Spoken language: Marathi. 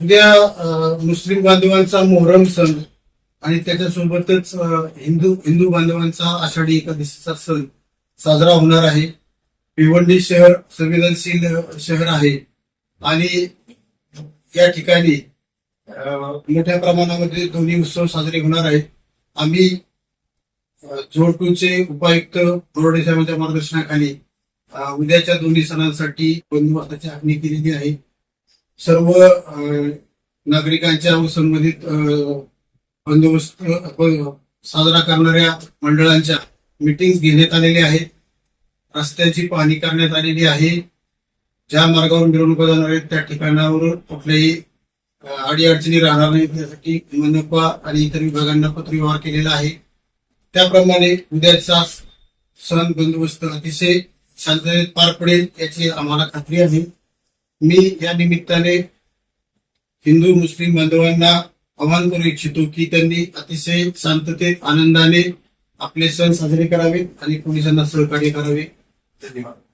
उद्या मुस्लिम बांधवांचा मोहरम सण आणि त्याच्यासोबतच हिंदू हिंदू बांधवांचा आषाढी एकादशीचा सण साजरा होणार आहे. भिवंडी शहर संवेदनशील शहर आहे. आणि या ठिकाणी मोठ्या प्रमाणामध्ये दोन्ही उत्सव साजरे होणार आहेत. आम्ही जोडपूरचे उपायुक्त बोर्डे साहेबांच्या मार्गदर्शनाखाली उद्याच्या दोन्ही सणांसाठी बंदोबस्ताची आखणी केलेली आहे. सर्व नागरिकांच्या व संबंधित बंदोबस्त साजरा करणाऱ्या मंडळांच्या मीटिंग घेण्यात आलेल्या आहेत. रस्त्याची पाहणी करण्यात आलेली आहे. ज्या मार्गावर मिरवणुका जाणार आहेत त्या ठिकाणावर कुठल्याही अडीअडचणी राहणार नाहीत. यासाठी मनपा आणि इतर विभागांना पत्रव्यवहार केलेला आहे. त्याप्रमाणे उद्याचा सण बंदोबस्त अतिशय शांततेत पार पडेल याची आम्हाला खात्री आहे. मी या निमित्ताने हिंदू मुस्लिम बांधवांना आवाहन करू इच्छितो की त्यांनी अतिशय शांततेत आनंदाने आपले सण साजरे करावेत आणि पोलिसांना सहकार्य करावे. धन्यवाद.